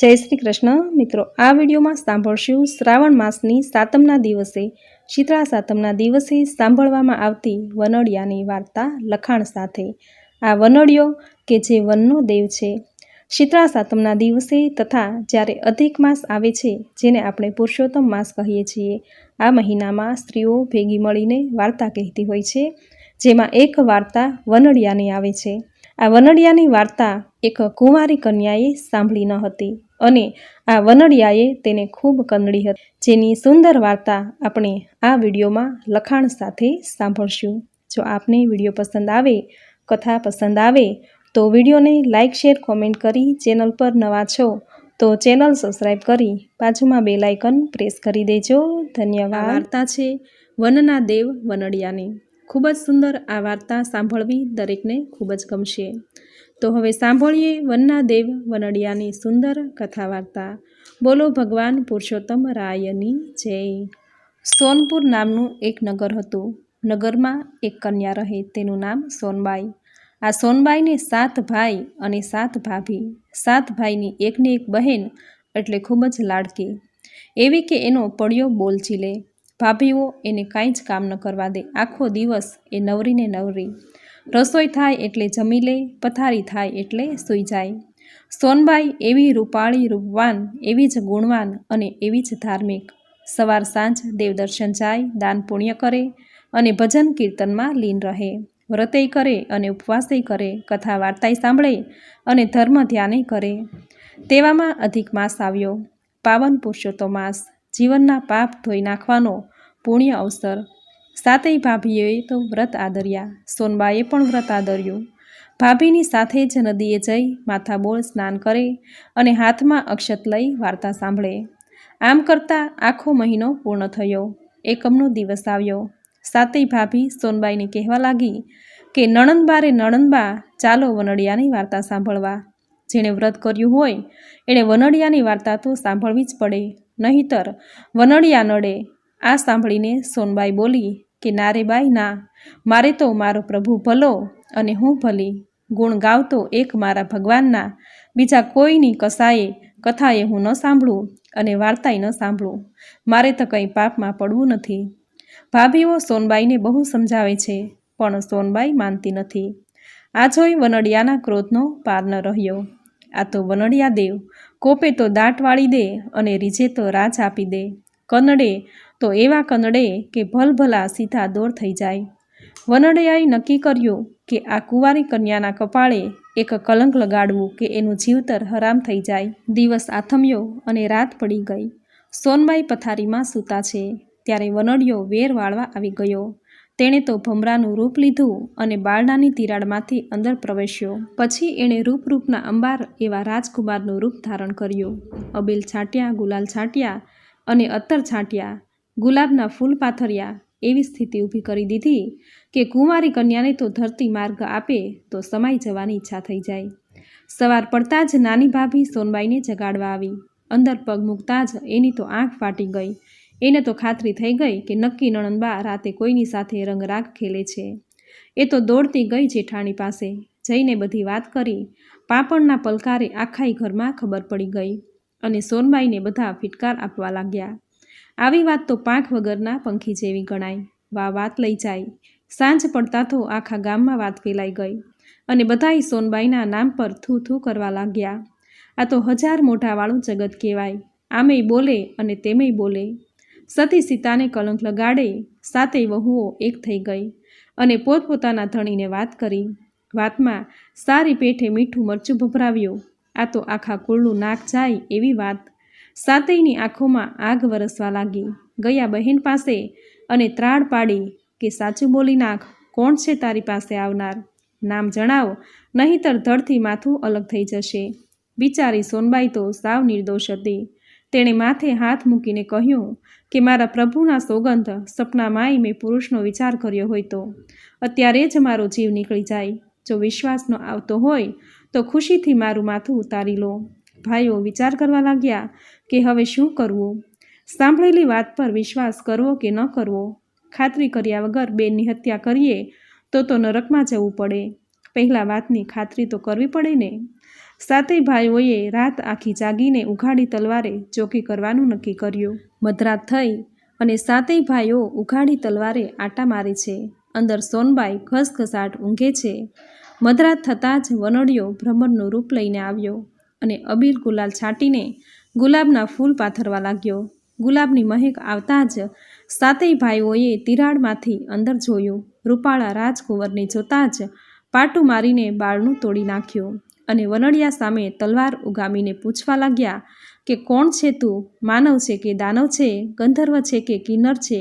જય શ્રી કૃષ્ણ. મિત્રો, આ વિડીયોમાં સાંભળશું શ્રાવણ માસની સાતમના દિવસે શીતળા સાતમના દિવસે સાંભળવામાં આવતી વનડિયાની વાર્તા લખાણ સાથે. આ વનડિયો કે જે વનનો દેવ છે શીતળા સાતમના દિવસે તથા જ્યારે અધિક માસ આવે છે, જેને આપણે પુરુષોત્તમ માસ કહીએ છીએ, આ મહિનામાં સ્ત્રીઓ ભેગી મળીને વાર્તા કહેતી હોય છે, જેમાં એક વાર્તા વનડિયાની આવે છે. આ વનડિયાની વાર્તા એક કુંવારી કન્યાએ સાંભળી ન હતી. અને આ વનડિયાએ તેને ખૂબ કંદડી હતી. જેની સુંદર વાર્તા આપણે આ વિડીયોમાં લખાણ સાથે સાંભળશું. જો આપને વીડિયો પસંદ આવે, કથા પસંદ આવે, તો વિડીયોને લાઇક શેર, કોમેન્ટ કરી ચેનલ પર નવા છો, તો ચેનલ સબસ્ક્રાઈબ કરી બાજુમાં બે લાઇકન પ્રેસ કરી દેજો. ધન્યવાદ. વાર્તા છે વનના દેવ વનડિયાની. ખૂબ જ સુંદર આ વાર્તા સાંભળવી દરેકને ખૂબ જ ગમશે. તો હવે સાંભળીએ વનના દેવ વનડિયાની સુંદર કથા વાર્તા બોલો ભગવાન પુરુષોત્તમ રાયની જય. સોનપુર નામનું એક નગર હતું. નગરમાં એક કન્યા રહે, તેનું નામ સોનબાઈ. આ સોનબાઈને સાત ભાઈ અને સાત ભાભી. સાત ભાઈની એકને એક બહેન એટલે ખૂબ જ લાડકી. એવી કે એનો પડ્યો બોલચીલે ભાભીઓ એને કાંઈ જ કામ ન કરવા દે. આખો દિવસ એ નવરીને નવરી. રસોઈ થાય એટલે જમી લે, પથારી થાય એટલે સૂઈ જાય. સોનબાઈ એવી રૂપાળી, રૂપવાન, એવી જ ગુણવાન અને એવી જ ધાર્મિક. સવાર સાંજ દેવદર્શન જાય, દાન પુણ્ય કરે અને ભજન કીર્તનમાં લીન રહે. વ્રતેય કરે અને ઉપવાસેય કરે, કથા વાર્તાય સાંભળે અને ધર્મ ધ્યાને કરે. તેવામાં અધિક માસ આવ્યો. પાવન પુરુષોત્તમ માસ. જીવનના પાપ ધોઈ નાખવાનો પુણ્ય અવસર. સાતેય ભાભીએ તો વ્રત આદર્યા. સોનબાએ પણ વ્રત આદર્યું. ભાભીની સાથે જ નદીએ જઈ માથાબોળ સ્નાન કરે અને હાથમાં અક્ષત લઈ વાર્તા સાંભળે. આમ કરતાં આખો મહિનો પૂર્ણ થયો. એકમનો દિવસ આવ્યો. સાતેય ભાભી સોનબાઈને કહેવા લાગી કે નણંદબારે નણંદબા ચાલો વનડિયાની વાર્તા સાંભળવા. જેણે વ્રત કર્યું હોય, એણે વનડિયાની વાર્તા તો સાંભળવી જ પડે. નહીતર વનડિયા નડે. આ સાંભળીને સોનબાઈ બોલી કે નારે બાઈ ના મારે તો મારો પ્રભુ ભલો અને હું ભલી, ગુણ ગાવતો એક મારા ભગવાનના, બીજા કોઈની કસાએ કથાએ હું ન સાંભળું અને વાર્તાય ન સાંભળું, મારે તો કંઈ પાપમાં પડવું નથી. ભાભીઓ સોનબાઈને બહુ સમજાવે છે, પણ સોનબાઈ માનતી નથી. આ જોઈ વનડિયાના ક્રોધનો પાર ન રહ્યો. આ તો વનડિયા દેવ, કોપે તો દાટ વાળી દે અને રીજે તો રાજ આપી દે. કનડે, તો એવા કનડે કે ભલભલા સીધા દોર થઈ જાય. વનડિયાએ નક્કી કર્યું કે આ કુંવારી કન્યાના કપાળે એક કલંક લગાડવું કે એનું જીવતર હરામ થઈ જાય. દિવસ આથમ્યો અને રાત પડી ગઈ. સોનબાઈ પથારીમાં સૂતા છે. ત્યારે વનડિયો વેર વાળવા આવી ગયો. તેણે તો ભમરાનું રૂપ લીધું અને બારણાની તિરાડમાંથી અંદર પ્રવેશ્યો. પછી એણે રૂપરૂપના અંબાર એવા રાજકુમારનું રૂપ ધારણ કર્યું. અબીલ છાંટ્યા, ગુલાલ છાંટ્યા અને અત્તર છાંટ્યા. ગુલાબના ફૂલ પાથર્યા. એવી સ્થિતિ ઊભી કરી દીધી કે કુંવારી કન્યાને તો ધરતી માર્ગ આપે તો સમાઈ જવાની ઈચ્છા થઈ જાય. સવાર પડતા જ નાની ભાભી સોનબાઈને જગાડવા આવી. અંદર પગ મૂકતા જ એની તો આંખ ફાટી ગઈ. એને તો ખાતરી થઈ ગઈ કે નક્કી નણંદબા રાતે કોઈની સાથે રંગરાગ ખેલે છે. એ તો દોડતી ગઈ જેઠાણી પાસે. જઈને બધી વાત કરી. પાપણના પલકારે આખાઈ ઘરમાં ખબર પડી ગઈ. અને સોનબાઈને બધા ફિટકાર આપવા લાગ્યા. આવી વાત તો પાંખ વગરના પંખી જેવી ગણાય. વા વાત લઈ જાય. સાંજ પડતા તો આખા ગામમાં વાત ફેલાઈ ગઈ અને બધાય સોનબાઈના નામ પર થૂ થૂ કરવા લાગ્યા. આ તો હજાર મોઢાવાળું જગત કહેવાય. આમેય બોલે અને તેમેય બોલે. સતી સીતાને કલંક લગાડે, સાતેય વહુઓ એક થઈ ગઈ અને પોતપોતાના ધણીને વાત કરી. વાતમાં સારી પેઠે મીઠું મરચું ભભરાવ્યું. આ તો આખા કુળનું નાક જાય એવી વાત. સાતેયની આંખોમાં આગ વરસવા લાગી. ગયા બહેન પાસે અને ત્રાડ પાડી કે સાચું બોલી નાખ, કોણ છે તારી પાસે આવનાર? નામ જણાવો, નહીંતર ધડથી માથું અલગ થઈ જશે. બિચારી સોનબાઈ તો સાવ નિર્દોષ હતી. તેણે માથે હાથ મૂકીને કહ્યું કે મારા પ્રભુના સોગંધ સપનામાંય મેં પુરુષનો વિચાર કર્યો હોય તો. અત્યારે જ મારો જીવ નીકળી જાય. જો વિશ્વાસ ન આવતો હોય તો ખુશીથી મારું માથું ઉતારી લો. ભાઈઓ વિચાર કરવા લાગ્યા કે હવે શું કરવું? સાંભળેલી વાત પર વિશ્વાસ કરવો કે ન કરવો? ખાતરી કર્યા વગર બેનની હત્યા કરીએ તો તો નરકમાં જવું પડે. પહેલાં વાતની ખાતરી તો કરવી પડે ને? સાતેય ભાઈઓએ રાત આખી જાગીને ઉઘાડી તલવારે ચોકી કરવાનું નક્કી કર્યું. મધરાત થઈ અને સાતેય ભાઈઓ ઉઘાડી તલવારે આટા મારે છે. અંદર સોનબાઈ ઘસઘસાટ ઊંઘે છે. મધરાત થતાં જ વનડિયો ભ્રમરનું રૂપ લઈને આવ્યો અને અબીલ ગુલાલ છાંટીને ગુલાબના ફૂલ પાથરવા લાગ્યો. ગુલાબની મહેક આવતા જ સાતેય ભાઈઓએ તિરાડમાંથી અંદર જોયું. રૂપાળા રાજકુંવરને જોતાં જ પાટું મારીને બાળનું તોડી નાખ્યું અને વનડિયા સામે તલવાર ઉગામીને પૂછવા લાગ્યા કે, કોણ છે તું? માનવ છે કે દાનવ છે? ગંધર્વ છે કે કિન્નર છે?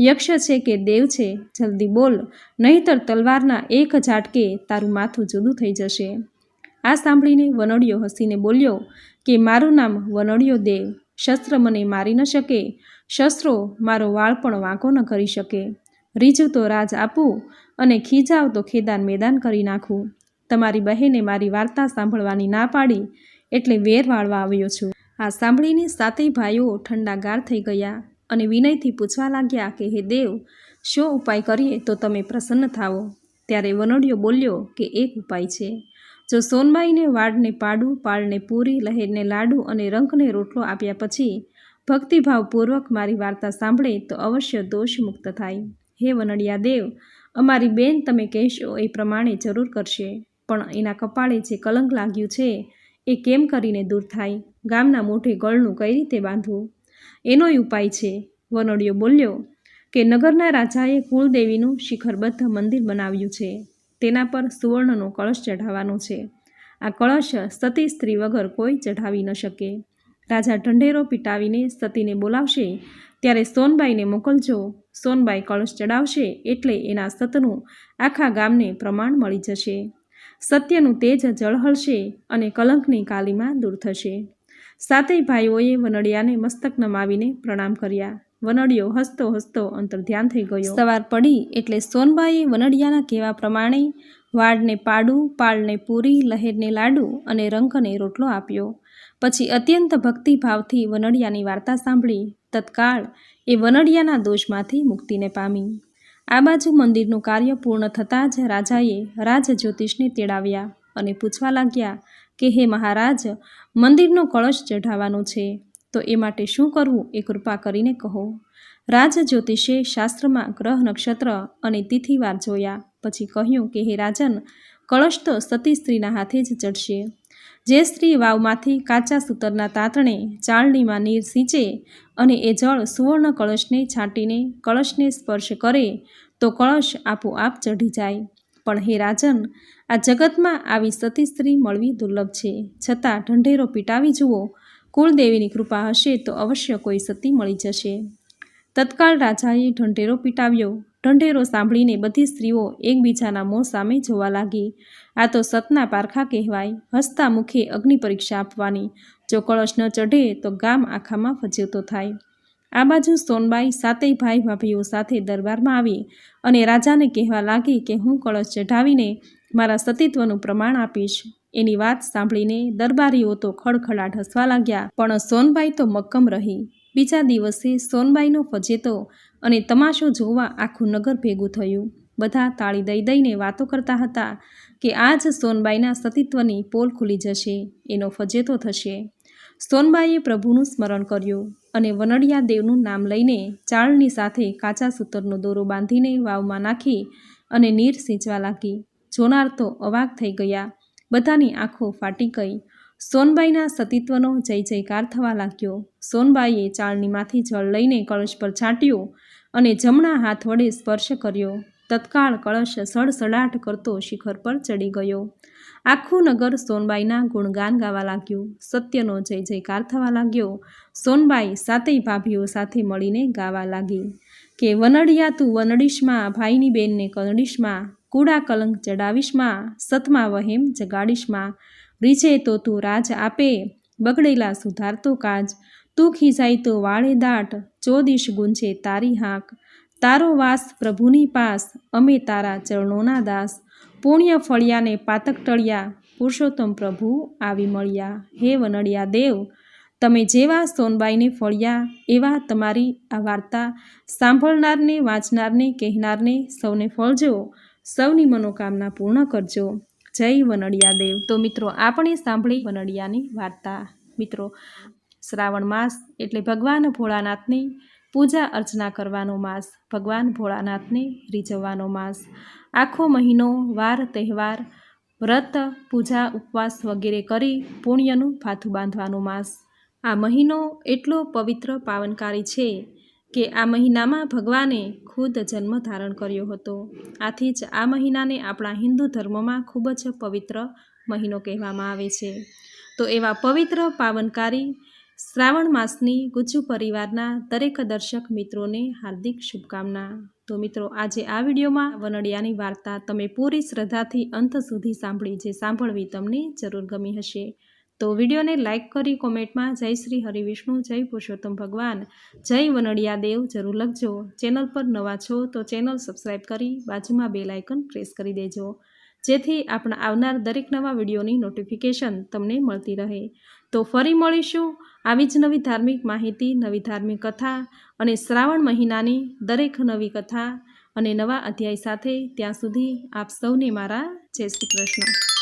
યક્ષ છે કે દેવ છે? જલ્દી બોલ. નહીંતર તલવારના એક ઝાટકે તારું માથું જુદું થઈ જશે. આ સાંભળીને વનડિયો હસીને બોલ્યો, કે મારું નામ વનડિયો દેવ. શસ્ત્ર મને મારી ન શકે. શસ્ત્રો મારો વાળ પણ વાંકો ન કરી શકે. રીજું તો રાજ આપું અને ખીજાવ તો ખેદાન મેદાન કરી નાખું. તમારી બહેને મારી વાર્તા સાંભળવાની ના પાડી એટલે વેર વાળવા આવ્યો છું. આ સાંભળીને સાતેય ભાઈઓ ઠંડાગાર થઈ ગયા. અને વિનયથી પૂછવા લાગ્યા કે, હે દેવ, શો ઉપાય કરીએ તો તમે પ્રસન્ન થાઓ? ત્યારે વનોડિયો બોલ્યો કે, એક ઉપાય છે. જો સોનબાઈને વાડને પાડું, પાળને પૂરી, લહેરને લાડુ અને રંકને રોટલો આપ્યા પછી ભક્તિભાવપૂર્વક મારી વાર્તા સાંભળે તો અવશ્ય દોષ મુક્ત થાય. હે વનડિયા દેવ, અમારી બેન તમે કહેશો એ પ્રમાણે જરૂર કરશે. પણ એના કપાળે જે કલંક લાગ્યું છે, એ કેમ કરીને દૂર થાય? ગામના મોઢે ગળનું કઈ રીતે બાંધવું? એનોય ઉપાય છે. વનોડિયો બોલ્યો કે નગરના રાજાએ કુળદેવીનું શિખરબદ્ધ મંદિર બનાવ્યું છે. તેના પર સુવર્ણનો કળશ ચઢાવવાનો છે. આ કળશ સતી સ્ત્રી વગર કોઈ ચઢાવી ન શકે. રાજા ઢંઢેરો પીટાવીને સતીને બોલાવશે, ત્યારે સોનબાઈને મોકલજો. સોનબાઈ કળશ ચડાવશે એટલે એના સતનું આખા ગામને પ્રમાણ મળી જશે. સત્યનું તેજ જળહળશે અને કલંકની કાલીમાં દૂર થશે. સાતેય ભાઈઓએ વનડિયાને મસ્તક નમાવીને પ્રણામ કર્યા. વનડિયો હસતો હસતો અંતર ધ્યાન થઈ ગયો. સવાર પડી એટલે સોનબાઈએ વનડિયાના કહેવા પ્રમાણે વાડને પાડું, પાળને પૂરી, લહેરને લાડુ અને રંકને રોટલો આપ્યો. પછી અત્યંત ભક્તિભાવથી વનડિયાની વાર્તા સાંભળી. તત્કાળ એ વનડિયાના દોષમાંથી મુક્તિને પામી. આ બાજુ મંદિરનું કાર્ય પૂર્ણ થતાં જ રાજાએ રાજ જ્યોતિષને તેડાવ્યા અને પૂછવા લાગ્યા કે હે મહારાજ, મંદિરનો કળશ ચઢાવવાનો છે, તો એ માટે શું કરવું એ કૃપા કરીને કહો. રાજ જ્યોતિષે શાસ્ત્રમાં ગ્રહ નક્ષત્ર અને તિથિવાર જોયા, પછી કહ્યું કે હે રાજન, કળશ તો સતી સ્ત્રીના હાથે જ ચડશે. જે સ્ત્રી વાવમાંથી કાચા સૂતરના તાતણે ચાળણીમાં નીર સિંચે અને એ જળ સુવર્ણ કળશને છાંટીને કળશને સ્પર્શ કરે, તો કળશ આપોઆપ ચઢી જાય. પણ હે રાજન, આ જગતમાં આવી સતી સ્ત્રી મળવી દુર્લભ છે. છતાં ઢંઢેરો પીટાવી જુઓ, કુળદેવીની કૃપા હશે તો અવશ્ય કોઈ સતી મળી જશે. તત્કાળ રાજાએ ઢંઢેરો પીટાવ્યો. ઢંઢેરો સાંભળીને બધી સ્ત્રીઓ એકબીજાના મોં સામે જોવા લાગી. આ તો સતના પારખા કહેવાય. હસતા મુખે અગ્નિ પરીક્ષા આપવાની. જો કળશ ન ચઢે તો ગામ આખામાં ફજેતો થાય. આ બાજુ સોનબાઈ સાતેય ભાઈ ભાભીઓ સાથે દરબારમાં આવી અને રાજાને કહેવા લાગી કે હું કળશ ચઢાવીને મારા સતીત્વનું પ્રમાણ આપીશ. એની વાત સાંભળીને દરબારીઓ તો ખડખડાટ હસવા લાગ્યા, પણ સોનબાઈ તો મક્કમ રહી. બીજા દિવસે સોનબાઈનો ફજેતો અને તમાશો જોવા આખું નગર ભેગું થયું. બધા તાળી દઈ દઈને વાતો કરતા હતા કે આજ સોનબાઈના સતીત્વની પોલ ખુલી જશે, એનો ફજેતો થશે. સોનબાઈએ પ્રભુનું સ્મરણ કર્યું અને વનડિયા દેવનું નામ લઈને ચાળની સાથે કાચા સૂતરનો દોરો બાંધીને વાવમાં નાખી અને નીર સિંચવા લાગી. જોનાર તો અવાક થઈ ગયા. બધાની આંખો ફાટી ગઈ. સોનબાઈના સતીત્વનો જય જયકાર થવા લાગ્યો. સોનબાઈએ ચાળનીમાંથી જળ લઈને કળશ પર છાંટ્યો અને જમણા હાથ વડે સ્પર્શ કર્યો. તત્કાળ કળશ સડસડાટ કરતો શિખર પર ચડી ગયો. આખું નગર સોનબાઈના ગુણગાન ગાવા લાગ્યું. સત્યનો જય જયકાર થવા લાગ્યો. સોનબાઈ સાતેય ભાભીઓ સાથે મળીને ગાવા લાગી. કે વનડિયા તું વનડીશમાં, ભાઈની બેનને કનડીશમાં, કૂડા કલંક ચડાવીશમાં, સતમાં વહેમ જગાડીશમાં. રીછે તો તું રાજ આપે, બગડેલા સુધારતો કાજ. તું ખીજાય તો વાળે દાટ, ચોદીશ ગુંજે તારી હાંક. તારો વાસ પ્રભુની પાસ, અમે તારા ચરણોના દાસ. પુણ્ય ફળિયાને પાતક ટળ્યા, પુરુષોત્તમ પ્રભુ આવી મળ્યા. હે વનડિયા દેવ, તમે જેવા સોનબાઈને ફળ્યા, એવા તમારી આ વાર્તા સાંભળનારને, વાંચનારને, કહેનારને સૌને ફળજો. સૌની મનોકામના પૂર્ણ કરજો. જય વનડિયા દેવ. તો મિત્રો, આપણે સાંભળી વનડિયાની વાર્તા. મિત્રો, શ્રાવણ માસ એટલે ભગવાન ભોળાનાથની પૂજા અર્ચના કરવાનો માસ, ભગવાન ભોળાનાથને રીઝવવાનો માસ, આખો મહિનો વાર તહેવાર, વ્રત, પૂજા, ઉપવાસ વગેરે કરી પુણ્યનું ભાથું બાંધવાનો માસ. આ મહિનો એટલો પવિત્ર પાવનકારી છે કે આ મહિનામાં ભગવાને ખુદ જન્મ ધારણ કર્યો હતો. આથી જ આ મહિનાને આપણા હિન્દુ ધર્મમાં ખૂબ જ પવિત્ર મહિનો કહેવામાં આવે છે. તો એવા પવિત્ર પાવનકારી શ્રાવણ માસની ગુજ્જુ પરિવારના દરેક દર્શક મિત્રોને હાર્દિક શુભકામના. તો મિત્રો, આજે આ વિડીયોમાં વનડિયાની વાર્તા તમે પૂરી શ્રદ્ધાથી અંત સુધી સાંભળી જે સાંભળવી તમને જરૂર ગમી હશે. તો વિડીયોને લાઇક કરી કોમેન્ટમાં જય શ્રી હરિવિષ્ણુ જય પુરુષોત્તમ ભગવાન, જય વનડિયા દેવ જરૂર લખજો. ચેનલ પર નવા છો તો ચેનલ સબસ્ક્રાઈબ કરી બાજુમાં બે લાઇકન પ્રેસ કરી દેજો. જેથી આપણા આવનાર દરેક નવા વિડીયોની નોટિફિકેશન તમને મળતી રહે. તો ફરી મળીશું આવી જ નવી ધાર્મિક માહિતી, નવી ધાર્મિક કથા અને શ્રાવણ મહિનાની દરેક નવી કથા અને નવા અધ્યાય સાથે ત્યાં સુધી આપ સૌને મારા જય શ્રી કૃષ્ણ.